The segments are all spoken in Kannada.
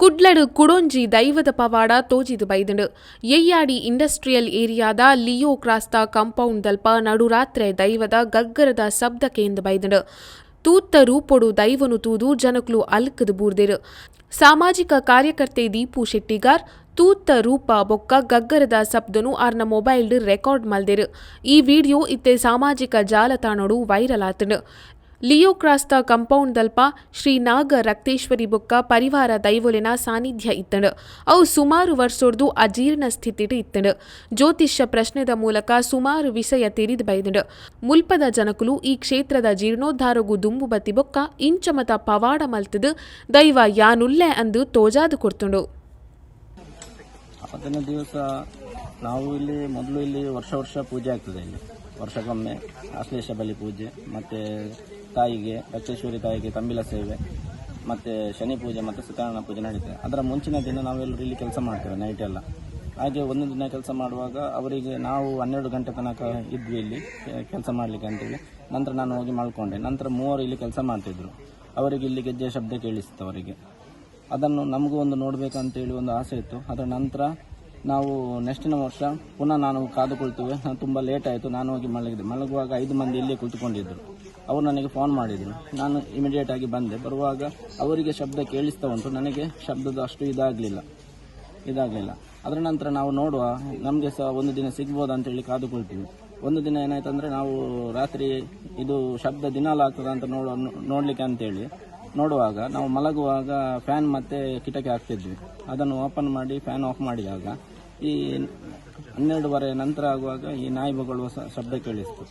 ಕುಡ್ಲಡು ಕುಡೊಂಜಿ ದೈವದ ಪವಾಡ ತೋಜಿದು ಬೈದುಂಡು. ಎಯ್ಯಾಡಿ ಇಂಡಸ್ಟ್ರಿಯಲ್ ಏರಿಯಾದ ಲಿಯೋ ಕ್ರಾಸ್ತ ಕಾಂಪೌಂಡ್ ದಲ್ಪ ನಡುರಾತ್ರೆ ದೈವದ ಗಗ್ಗರದ ಶಬ್ದ ಕೇಂದ್ರ ಬೈದುಂಡು. ತೂತ್ತ ರೂಪೊಡು ದೈವನು ತೂದು ಜನಕ್ಲು ಅಲ್ಕದು ಬೂರ್ದೆರು. ಸಾಮಾಜಿಕ ಕಾರ್ಯಕರ್ತೆ ದೀಪು ಶೆಟ್ಟಿಗಾರ್ ತೂತ್ತ ರೂಪ ಬೊಕ್ಕ ಗಗ್ಗರದ ಶಬ್ದನು ಆರ್ನ ಮೊಬೈಲ್ ರೆಕಾರ್ಡ್ ಮಲ್ದೆರು. ಈ ವಿಡಿಯೋ ಇತ್ತೆ ಸಾಮಾಜಿಕ ಜಾಲತಾಣಡು ವೈರಲ್ ಆತುಂಡು. ಲಿಯೋ ಕ್ರಾಸ್ತ ಕಂಪೌಂಡ್ ದಲ್ಪ ಶ್ರೀ ನಾಗ ರಕ್ತೇಶ್ವರಿ ಬೊಕ್ಕ ಪರಿವಾರ ದೈವೊಲಿನ ಸಾನ್ನಿಧ್ಯ ಇತ್ತಂಡು. ಅವು ಸುಮಾರು ವರ್ಷೋರ್ದು ಅಜೀರ್ಣ ಸ್ಥಿತಿಡ್ ಇತ್ತಂಡು. ಜ್ಯೋತಿಷ್ಯ ಪ್ರಶ್ನೆದ ಮೂಲಕ ಸುಮಾರು ವಿಷಯ ತಿಳಿದು ಬೈದುಂಡು. ಮುಲ್ಪದ ಜನಕುಲು ಈ ಕ್ಷೇತ್ರದ ಜೀರ್ಣೋದ್ಧಾರಗು ದುಂಬು ಬತ್ತಿ ಬೊಕ್ಕ ಇಂಚಮತ ಪವಾಡ ಮಲ್ತದು ದೈವ ಯಾನುಲ್ಲೆ ಅಂದು ತೋಜಾದು ಕೊಡ್ತುಂಡು. ಅದನ್ನ ದಿವಸ ನಾವು ಇಲ್ಲಿ ಮೊದಲು ಇಲ್ಲಿ ವರ್ಷ ವರ್ಷ ಪೂಜೆ ಆಗ್ತದೆ ಇಲ್ಲಿ. ವರ್ಷಕ್ಕೊಮ್ಮೆ ಆಶ್ಲೇಷ ಬಲಿ ಪೂಜೆ, ಮತ್ತು ತಾಯಿಗೆ ರಕ್ಷೇಶ್ವರಿ ತಾಯಿಗೆ ತಂಬಿಲ ಸೇವೆ, ಮತ್ತು ಶನಿ ಪೂಜೆ ಮತ್ತು ಸತ್ಯನಾರಾಯಣ ಪೂಜೆ ನಡೀತದೆ. ಅದರ ಮುಂಚಿನ ದಿನ ನಾವೆಲ್ಲರೂ ಇಲ್ಲಿ ಕೆಲಸ ಮಾಡ್ತೇವೆ ನೈಟ್ ಎಲ್ಲ. ಹಾಗೆ ಒಂದು ದಿನ ಕೆಲಸ ಮಾಡುವಾಗ ಅವರಿಗೆ ನಾವು ಹನ್ನೆರಡು ಗಂಟೆ ತನಕ ಇದ್ವಿ ಇಲ್ಲಿ, ಕೆಲಸ ಮಾಡಲಿಕ್ಕೆ ಅಂತೇಳಿ. ನಂತರ ನಾನು ಹೋಗಿ ಮಾಡಿಕೊಂಡೆ ನಂತರ ಮೂವರು ಇಲ್ಲಿ ಕೆಲಸ ಮಾಡ್ತಿದ್ರು. ಅವರಿಗೆ ಇಲ್ಲಿ ಗೆಜ್ಜೆ ಶಬ್ದ ಕೇಳಿಸ್ತು ಅವರಿಗೆ. ಅದನ್ನು ನಮಗೂ ಒಂದು ನೋಡಬೇಕಂತೇಳಿ ಒಂದು ಆಸೆ ಇತ್ತು. ಅದರ ನಂತರ ನಾವು ನೆಕ್ಸ್ಟಿನ ವರ್ಷ ಪುನಃ ನಾನು ಕಾದುಕೊಳ್ತೇವೆ. ನಾನು ತುಂಬ ಲೇಟ್ ಆಯಿತು. ನಾನು ಹೋಗಿ ಮಲಗಿದೆ. ಮಲಗುವಾಗ ಐದು ಮಂದಿ ಇಲ್ಲೇ ಕುಳಿತುಕೊಂಡಿದ್ದರು ಅವರು ನನಗೆ ಫೋನ್ ಮಾಡಿದರು. ನಾನು ಇಮಿಡಿಯೇಟ್ ಆಗಿ ಬಂದೆ. ಬರುವಾಗ ಅವರಿಗೆ ಶಬ್ದ ಕೇಳಿಸ್ತಾ ಉಂಟು. ನನಗೆ ಶಬ್ದದ ಅಷ್ಟು ಇದಾಗಲಿಲ್ಲ. ಇದಾಗಲಿಲ್ಲ. ಅದರ ನಂತರ ನಾವು ನೋಡುವ, ನಮಗೆ ಸಹ ಒಂದು ದಿನ ಸಿಗ್ಬೋದು ಅಂತೇಳಿ ಕಾದುಕೊಳ್ತೀವಿ. ಒಂದು ದಿನ ಏನಾಯ್ತು ಅಂದರೆ ನಾವು ರಾತ್ರಿ ಇದು ಶಬ್ದ ದಿನಾಲ ಆಗ್ತದೆ ಅಂತ ನೋಡೋ ನೋಡಲಿಕ್ಕೆ ಅಂತೇಳಿ ನೋಡುವಾಗ ನಾವು ಮಲಗುವಾಗ ಫ್ಯಾನ್ ಮತ್ತೆ ಕಿಟಕಿ ಹಾಕ್ತಿದ್ವಿ. ಅದನ್ನು ಓಪನ್ ಮಾಡಿ ಫ್ಯಾನ್ ಆಫ್ ಮಾಡಿದಾಗ ಈ ಹನ್ನೆರಡುವರೆ ನಂತರ ಆಗುವಾಗ ಈ ನಾಯಿ ಬೊಗಳುವ ಶಬ್ದ ಕೇಳಿಸ್ತು.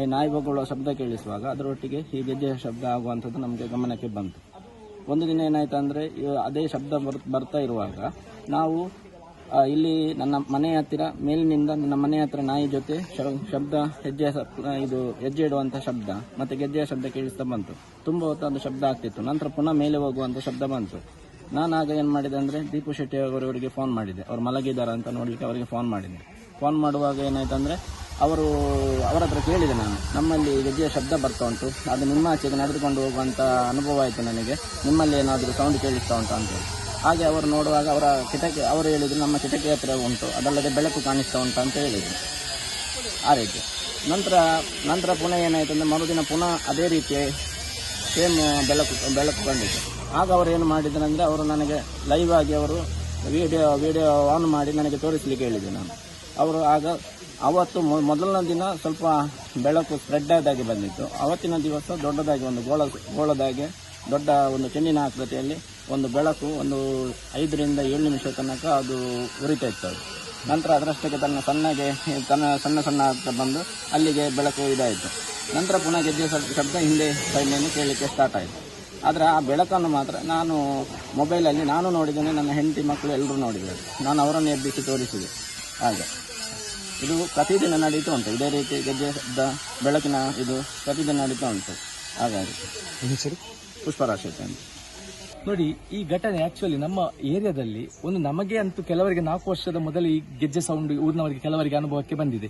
ಈ ನಾಯಿ ಬೊಗಳುವ ಶಬ್ದ ಕೇಳಿಸುವಾಗ ಅದರೊಟ್ಟಿಗೆ ಈ ಗೆಜ್ಜೆಯ ಶಬ್ದ ಆಗುವಂಥದ್ದು ನಮಗೆ ಗಮನಕ್ಕೆ ಬಂತು. ಒಂದು ದಿನ ಏನಾಯ್ತು ಅಂದರೆ ಅದೇ ಶಬ್ದ ಬರ್, ಬರ್ತಾ ಇರುವಾಗ ನಾವು ಇಲ್ಲಿ ನನ್ನ ಮನೆ ಹತ್ತಿರ, ಮೇಲಿನಿಂದ ನನ್ನ ಮನೆ ಹತ್ತಿರ ನಾಯಿ ಜೊತೆ ಶಬ್ದ ಹೆಜ್ಜೆ ಇದು ಹೆಜ್ಜೆ ಇಡುವಂಥ ಶಬ್ದ ಮತ್ತು ಗೆಜ್ಜೆಯ ಶಬ್ದ ಕೇಳಿಸ್ತಾ ಬಂತು. ತುಂಬ ಹೊತ್ತು ಅದು ಶಬ್ದ ಆಗ್ತಿತ್ತು. ನಂತರ ಪುನಃ ಮೇಲೆ ಹೋಗುವಂಥ ಶಬ್ದ ಬಂತು. ನಾನು ಆಗ ಏನು ಮಾಡಿದೆ ಅಂದರೆ ದೀಪು ಶೆಟ್ಟಿ ಅವರವರಿಗೆ ಫೋನ್ ಮಾಡಿದೆ. ಅವ್ರು ಮಲಗಿದ್ದಾರೆ ಅಂತ ನೋಡಲಿಕ್ಕೆ ಅವರಿಗೆ ಫೋನ್ ಮಾಡಿದೆ. ಫೋನ್ ಮಾಡುವಾಗ ಏನಾಯ್ತು ಅಂದರೆ ಅವರು, ಅವರ ಹತ್ರ ಕೇಳಿದೆ ನಾನು. ನಮ್ಮಲ್ಲಿ ಗೆಜ್ಜೆಯ ಶಬ್ದ ಬರ್ತಾ ಉಂಟು. ಅದು ನಿಮ್ಮ ಆಚೆಗೆ ನಡೆದುಕೊಂಡು ಹೋಗುವಂಥ ಅನುಭವ ಆಯಿತು ನನಗೆ. ನಿಮ್ಮಲ್ಲಿ ಏನಾದರೂ ಸೌಂಡ್ ಕೇಳಿಸ್ತಾ ಉಂಟು ಅಂತೇಳಿ ಹಾಗೆ ಅವರು ನೋಡುವಾಗ ಅವರ ಕಿಟಕಿ, ಅವರು ಹೇಳಿದರು ನಮ್ಮ ಕಿಟಕಿ ಹತ್ರ ಉಂಟು. ಅದಲ್ಲದೆ ಬೆಳಕು ಕಾಣಿಸ್ತಾ ಉಂಟು ಅಂತ ಹೇಳಿದರು. ಆ ರೀತಿ. ನಂತರ ನಂತರ ಪುನಃ ಏನಾಯಿತು ಅಂದರೆ ಮರುದಿನ ಪುನಃ ಅದೇ ರೀತಿ ಸೇಮ್ ಬೆಳಕು ಬೆಳಕು ಬಂದಿತ್ತು ಆಗ ಅವರು ಏನು ಮಾಡಿದ್ರು ಅಂದರೆ ಅವರು ನನಗೆ ಲೈವ್ ಆಗಿ ಅವರು ವಿಡಿಯೋ ವಿಡಿಯೋ ಆನ್ ಮಾಡಿ ನನಗೆ ತೋರಿಸಲಿಕ್ಕೆ ಹೇಳಿದೆ ನಾನು. ಅವರು ಆಗ ಅವತ್ತು ಮೊದಲನೇ ದಿನ ಸ್ವಲ್ಪ ಬೆಳಕು ಸ್ಪ್ರೆಡ್ ಆದಾಗೆ ಬಂದಿತ್ತು. ಅವತ್ತಿನ ದಿವಸ ದೊಡ್ಡದಾಗಿ ಒಂದು ಗೋಳ, ಗೋಳದಾಗೆ ದೊಡ್ಡ ಒಂದು ಚೆನ್ನಿನ ಆಕೃತಿಯಲ್ಲಿ ಒಂದು ಬೆಳಕು ಒಂದು ಐದರಿಂದ ಏಳು ನಿಮಿಷ ತನಕ ಅದು ಉರಿತಾ ಇತ್ತು ಅದು. ನಂತರ ಅದರಷ್ಟಕ್ಕೆ ತನ್ನ ಸಣ್ಣಗೆ, ತನ್ನ ಸಣ್ಣ ಸಣ್ಣ ಆಗ್ತಾ ಬಂದು ಅಲ್ಲಿಗೆ ಬೆಳಕು ಇದಾಯಿತು. ನಂತರ ಪುನಃ ಗೆದ್ದ ಶಬ್- ಶಬ್ದ ಹಿಂದೆ ಸೈಡ್ನಲ್ಲಿ ಕೇಳಲಿಕ್ಕೆ ಸ್ಟಾರ್ಟ್ ಆಯಿತು. ಆದರೆ ಆ ಬೆಳಕನ್ನು ಮಾತ್ರ ನಾನು ಮೊಬೈಲಲ್ಲಿ ನಾನು ನೋಡಿದ್ದೇನೆ ನನ್ನ ಹೆಂಡತಿ ಮಕ್ಕಳು ಎಲ್ಲರೂ ನೋಡಿದ್ದಾರೆ. ನಾನು ಅವರನ್ನು ಎಬ್ಬಿಸಿ ತೋರಿಸಿದೆ. ಹಾಗೆ. ಇದು ಪ್ರತಿದಿನ ನಡೀತಾ ಉಂಟು. ಇದೇ ರೀತಿ ಶಬ್ದ ಬೆಳಕಿನ ಇದು ಪ್ರತಿದಿನ ನಡೀತಾ ಉಂಟು. ಹಾಗಾಗಿ. ಪುಷ್ಪರಾಶಿ ಅಂತ. ನೋಡಿ, ಈ ಘಟನೆ ಆಕ್ಚುಲಿ ನಮ್ಮ ಏರಿಯಾದಲ್ಲಿ ಒಂದು ನಮಗೆ ಅಂತೂ ಕೆಲವರಿಗೆ ನಾಲ್ಕು ವರ್ಷದ ಮೊದಲು ಈ ಗೆಜ್ಜೆ ಸೌಂಡ್ ಊರಿನವರಿಗೆ, ಕೆಲವರಿಗೆ ಅನುಭವಕ್ಕೆ ಬಂದಿದೆ.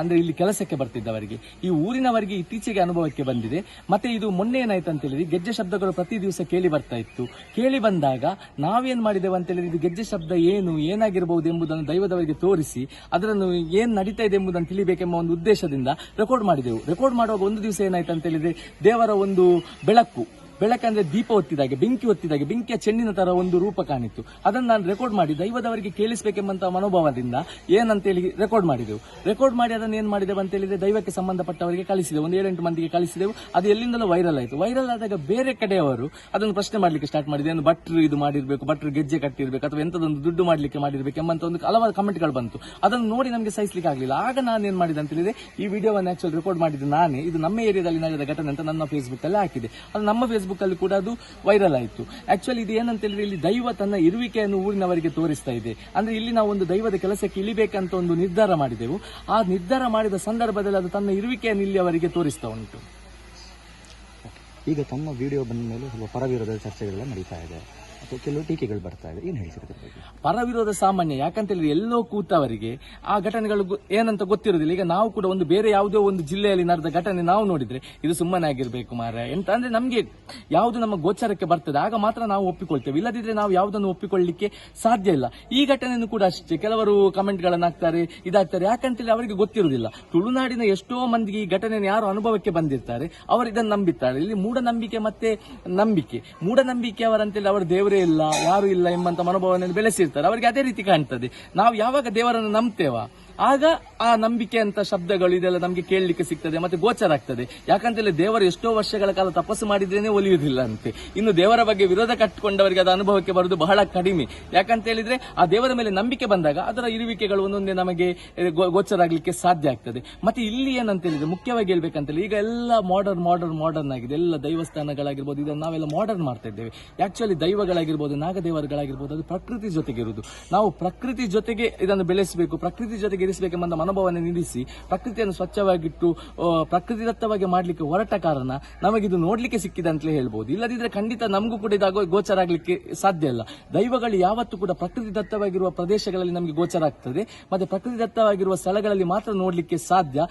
ಅಂದ್ರೆ ಇಲ್ಲಿ ಕೆಲಸಕ್ಕೆ ಬರ್ತಿದ್ದವರಿಗೆ ಈ ಊರಿನವರಿಗೆ ಇತ್ತೀಚೆಗೆ ಅನುಭವಕ್ಕೆ ಬಂದಿದೆ. ಮತ್ತೆ ಇದು ಮೊನ್ನೆ ಏನಾಯ್ತು ಅಂತ ಹೇಳಿದ್ರೆ ಗೆಜ್ಜೆ ಶಬ್ದಗಳು ಪ್ರತಿ ದಿವಸ ಕೇಳಿ ಬರ್ತಾ ಇತ್ತು. ಕೇಳಿ ಬಂದಾಗ, ನಾವೇನ್ ಮಾಡಿದೆವು ಅಂತ ಹೇಳಿದ್ರೆ, ಇದು ಗೆಜ್ಜೆ ಶಬ್ದ ಏನು ಏನಾಗಿರಬಹುದು ಎಂಬುದನ್ನು ದೈವದವರಿಗೆ ತೋರಿಸಿ ಅದನ್ನು ಏನ್ ನಡೀತಾ ಇದೆ ಎಂಬುದನ್ನು ತಿಳಿಬೇಕೆಂಬ ಒಂದು ಉದ್ದೇಶದಿಂದ ರೆಕಾರ್ಡ್ ಮಾಡಿದೆವು. ರೆಕಾರ್ಡ್ ಮಾಡುವಾಗ ಒಂದು ದಿವಸ ಏನಾಯ್ತು ಅಂತ ಹೇಳಿದ್ರೆ, ದೇವರ ಒಂದು ಬೆಳಕು ಬೆಳಕಂದ್ರೆ ದೀಪ ಒತ್ತಿದಾಗೆ ಬೆಂಕಿ ಒತ್ತಿದಾಗೆ ಬೆಂಕಿಯ ಚೆಂಡಿನ ತರ ಒಂದು ರೂಪ ಕಾಣಿತ್ತು. ಅದನ್ನು ನಾನು ರೆಕಾರ್ಡ್ ಮಾಡಿ ದೈವದವರಿಗೆ ಕೇಳಿಸಬೇಕೆಂಬಂತ ಮನೋಭಾವದಿಂದ ಏನಂತೇಳಿ ರೆಕಾರ್ಡ್ ಮಾಡಿದೆವು. ರೆಕಾರ್ಡ್ ಮಾಡಿ ಅದನ್ನು ಏನ್ ಮಾಡಿದೆವು ಅಂತ ಹೇಳಿದ್ರೆ ದೈವಕ್ಕೆ ಸಂಬಂಧಪಟ್ಟವರಿಗೆ ಕಳಿಸಿದೆವು. ಒಂದು ಏಳೆಂಟು ಮಂದಿಗೆ ಕಳಿಸಿದೆವು. ಅದು ಎಲ್ಲಿಂದಲೂ ವೈರಲ್ ಆಯಿತು. ವೈರಲ್ ಆದಾಗ ಬೇರೆ ಕಡೆಯವರು ಅದನ್ನು ಪ್ರಶ್ನೆ ಮಾಡಲಿಕ್ಕೆ ಸ್ಟಾರ್ಟ್ ಮಾಡಿದೆ ಏನು ಭಟ್ರು ಇದು ಮಾಡಿರಬೇಕು, ಭಟ್ರು ಗೆಜ್ಜೆ ಕಟ್ಟಿರಬೇಕು, ಅಥವಾ ಎಂಥದೊಂದು ದುಡ್ಡು ಮಾಡಲಿಕ್ಕೆ ಮಾಡಿರ್ಬೇಕು ಎಂಬಂತ ಒಂದು ಹಲವಾರು ಕಮೆಂಟ್ಗಳು ಬಂತು. ಅದನ್ನು ನೋಡಿ ನಮಗೆ ಸಹಿಸಲಿಕ್ಕೆ ಆಗಲಿಲ್ಲ. ಆಗ ನಾನು ಏನ್ ಮಾಡಿದೆ ಅಂತ ಹೇಳಿದ್ರೆ, ಈ ವಿಡಿಯೋವನ್ನು ಆಕ್ಚುಲಿ ರೆಕಾರ್ಡ್ ಮಾಡಿದ್ದು ನಾನೇ. ಇದು ನಮ್ಮ ಏರಿಯಾದಲ್ಲಿ ನಡೆದ ಘಟನೆ ಅಂತ ನನ್ನ ಫೇಸ್ಬುಕ್ ಅಲ್ಲಿ ಹಾಕಿದೆ. ಅದು ನಮ್ಮ ಫೇಸ್ಬುಕ್ ಅಲ್ಲಿ ಕೂಡ ಅದು ವೈರಲ್ ಆಯಿತು. ಆಕ್ಚುಲಿ ಇದು ಏನಂತ ಹೇಳಿದ್ರೆ ಇಲ್ಲಿ ದೈವ ತನ್ನ ಇರುವಿಕೆಯನ್ನು ಊರಿನವರಿಗೆ ತೋರಿಸ್ತಾ ಇದೆ. ಅಂದ್ರೆ ಇಲ್ಲಿ ನಾವು ಒಂದು ದೈವದ ಕೆಲಸಕ್ಕೆ ಇಳಿಬೇಕಂತ ಒಂದು ನಿರ್ಧಾರ ಮಾಡಿದೆವು. ಆ ನಿರ್ಧಾರ ಮಾಡಿದ ಸಂದರ್ಭದಲ್ಲಿ ಅದು ತನ್ನ ಇರುವಿಕೆಯನ್ನು ಇಲ್ಲಿ ಅವರಿಗೆ ತೋರಿಸ್ತಾ ಉಂಟು. ಈಗ ತಮ್ಮ ವಿಡಿಯೋ ಬಂದ ಮೇಲೆ ಸ್ವಲ್ಪ ಪರವಿರೋಧ ಚರ್ಚೆಗಳೆಲ್ಲ ನಡೀತಾ ಇದೆ. ಅಥವಾ ಕೆಲವು ಟೀಕೆಗಳು ಬರ್ತಾ ಇದೆ. ಏನು ಹೇಳ್ತೀರಿ ಪರವಿರೋಧ ಪರ ವಿರೋಧ ಸಾಮಾನ್ಯ ಯಾಕಂತ ಹೇಳಿದ್ರೆ ಎಲ್ಲೋ ಕೂತವರಿಗೆ ಆ ಘಟನೆಗಳು ಏನಂತ ಗೊತ್ತಿರೋದಿಲ್ಲ ಈಗ ನಾವು ಕೂಡ ಒಂದು ಬೇರೆ ಯಾವುದೋ ಒಂದು ಜಿಲ್ಲೆಯಲ್ಲಿ ನಡೆದ ಘಟನೆ ನಾವು ನೋಡಿದ್ರೆ ಇದು ಸುಮ್ಮನೆ ಆಗಿರ್ಬೇಕು ಮಾರ ಎಂತ ಅಂದ್ರೆ ನಮಗೆ ಯಾವುದು ನಮ್ಮ ಗೋಚರಕ್ಕೆ ಬರ್ತದೆ. ಆಗ ಮಾತ್ರ ನಾವು ಒಪ್ಪಿಕೊಳ್ತೇವೆ. ಇಲ್ಲದಿದ್ರೆ ನಾವು ಯಾವುದನ್ನು ಒಪ್ಪಿಕೊಳ್ಳಲಿಕ್ಕೆ ಸಾಧ್ಯ ಇಲ್ಲ. ಈ ಘಟನೆಯನ್ನು ಕೂಡ ಅಷ್ಟೇ ಕೆಲವರು ಕಮೆಂಟ್ಗಳನ್ನು ಹಾಕ್ತಾರೆ, ಇದಾಗ್ತಾರೆ. ಯಾಕಂತೇಳಿ ಅವರಿಗೆ ಗೊತ್ತಿರುವುದಿಲ್ಲ. ತುಳುನಾಡಿನ ಎಷ್ಟೋ ಮಂದಿಗೆ ಈ ಘಟನೆಯನ್ನು ಯಾರು ಅನುಭವಕ್ಕೆ ಬಂದಿರ್ತಾರೆ. ಅವರು ಇದನ್ನು ನಂಬಿತ್ತಾರೆ ಇಲ್ಲಿ ಮೂಢನಂಬಿಕೆ ಮತ್ತೆ ನಂಬಿಕೆ. ಮೂಢನಂಬಿಕೆ ಅವರಂತೇಳಿ ಅವರು ದೇವರೇ ಇಲ್ಲ ಯಾರು ಇಲ್ಲ ಎಂಬಂತ ಮನೋಭಾವನೆಯನ್ನು ಬೆಳೆಸಿರ್ತಾರೆ. ಅವರಿಗೆ ಅದೇ ರೀತಿ ಕಾಣ್ತದೆ. ನಾವು ಯಾವಾಗ ದೇವರನ್ನು ನಂಬ್ತೇವಾ? ಆಗ ಆ ನಂಬಿಕೆ ಅಂತ ಶಬ್ದಗಳು ಇದೆಲ್ಲ ನಮಗೆ ಕೇಳಲಿಕ್ಕೆ ಸಿಗ್ತದೆ, ಮತ್ತೆ ಗೋಚರ ಆಗ್ತದೆ. ಯಾಕಂತೇಳಿ ದೇವರು ಎಷ್ಟೋ ವರ್ಷಗಳ ಕಾಲ ತಪಸ್ಸು ಮಾಡಿದ್ರೇನೆ ಒಲಿಯುವುದಿಲ್ಲ ಅಂತೆ ಇನ್ನು ದೇವರ ಬಗ್ಗೆ ವಿರೋಧ ಕಟ್ಟಿಕೊಂಡವರಿಗೆ ಅದು ಅನುಭವಕ್ಕೆ ಬರುವುದು ಬಹಳ ಕಡಿಮೆ. ಯಾಕಂತ ಹೇಳಿದ್ರೆ ಆ ದೇವರ ಮೇಲೆ ನಂಬಿಕೆ ಬಂದಾಗ ಅದರ ಇರುವಿಕೆಗಳು ಒಂದೊಂದೇ ನಮಗೆ ಗೋಚರ ಆಗ್ಲಿಕ್ಕೆ ಸಾಧ್ಯ ಆಗ್ತದೆ. ಮತ್ತೆ ಇಲ್ಲಿ ಏನಂತ ಹೇಳಿದ್ರೆ ಮುಖ್ಯವಾಗಿ ಹೇಳ್ಬೇಕಂತೇಳಿ, ಈಗ ಎಲ್ಲ ಮಾಡರ್ನ್ ಮಾಡರ್ನ್ ಮಾಡರ್ನ್ ಆಗಿದೆ. ಎಲ್ಲ ದೈವಸ್ಥಾನಗಳಾಗಿರ್ಬೋದು, ಇದನ್ನು ನಾವೆಲ್ಲ ಮಾಡರ್ನ್ ಮಾಡ್ತಾ ಇದ್ದೇವೆ. ಆಕ್ಚುಲಿ ದೈವಗಳಾಗಿರ್ಬೋದು, ನಾಗದೇವರುಗಳಾಗಿರ್ಬೋದು, ಅದು ಪ್ರಕೃತಿ ಜೊತೆಗೆ ಇರುವುದು ನಾವು ಪ್ರಕೃತಿ ಜೊತೆಗೆ ಇದನ್ನು ಬೆಳೆಸಬೇಕು. ಪ್ರಕೃತಿ ಜೊತೆಗೆ ಇರಿಸಬೇಕೆಂಬ ಮನೋಭಾವನೆ ನಿಲ್ಲಿಸಿ ಪ್ರಕೃತಿಯನ್ನು ಸ್ವಚ್ಛವಾಗಿಟ್ಟು ಪ್ರಕೃತಿ ಪ್ರಕೃತಿದತ್ತವಾಗಿ ಮಾಡಲಿಕ್ಕೆ ಹೊರಟ ಕಾರಣ ನಮಗಿದು ನೋಡಲಿಕ್ಕೆ ಸಿಕ್ಕಿದೆ ಅಂತಲೇ ಹೇಳ್ಬೋದು. ಇಲ್ಲದಿದ್ದರೆ ಖಂಡಿತ ನಮಗೂ ಕೂಡ ಇದಾಗೋ ಗೋಚರ ಆಗಲಿಕ್ಕೆ ಸಾಧ್ಯ ಇಲ್ಲ. ದೈವಗಳು ಯಾವತ್ತೂ ಕೂಡ ಪ್ರಕೃತಿ ದತ್ತವಾಗಿರುವ ಪ್ರದೇಶಗಳಲ್ಲಿ ನಮಗೆ ಗೋಚರ ಆಗ್ತದೆ. ಮತ್ತೆ ಪ್ರಕೃತಿ ದತ್ತವಾಗಿರುವ ಸ್ಥಳಗಳಲ್ಲಿ ಮಾತ್ರ ನೋಡಲಿಕ್ಕೆ ಸಾಧ್ಯ.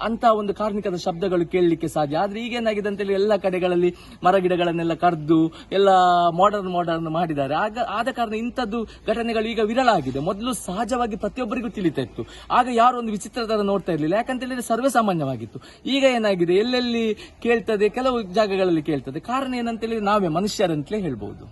ಅಂತ ಒಂದು ಕಾರ್ಮಿಕದ ಶಬ್ದಗಳು ಕೇಳಲಿಕ್ಕೆ ಸಾಧ್ಯ. ಆದ್ರೆ ಈಗೇನಾಗಿದೆ ಅಂತೇಳಿ ಎಲ್ಲ ಕಡೆಗಳಲ್ಲಿ ಮರ ಗಿಡಗಳನ್ನೆಲ್ಲ ಕಡ್ದು ಎಲ್ಲ ಮಾಡರ್ನ್ ಮಾಡರ್ನ್ ಮಾಡಿದ್ದಾರೆ. ಆಗ, ಆದ ಕಾರಣ ಇಂಥದ್ದು ಘಟನೆಗಳು ಈಗ ವಿರಳ ಆಗಿದೆ. ಮೊದಲು ಸಹಜವಾಗಿ ಪ್ರತಿಯೊಬ್ಬರಿಗೂ ತಿಳಿತಾ ಇತ್ತು ಆಗ ಯಾರು ಒಂದು ವಿಚಿತ್ರ ತರ ನೋಡ್ತಾ ಇರಲಿಲ್ಲ. ಯಾಕಂತ ಹೇಳಿದ್ರೆ ಸರ್ವೇ ಸಾಮಾನ್ಯವಾಗಿತ್ತು ಈಗ ಏನಾಗಿದೆ? ಎಲ್ಲೆಲ್ಲಿ ಕೇಳ್ತದೆ? ಕೆಲವು ಜಾಗಗಳಲ್ಲಿ ಕೇಳ್ತದೆ. ಕಾರಣ ಏನಂತ ಹೇಳಿದ್ರೆ ನಾವೇ ಮನುಷ್ಯರಂತಲೇ ಹೇಳ್ಬಹುದು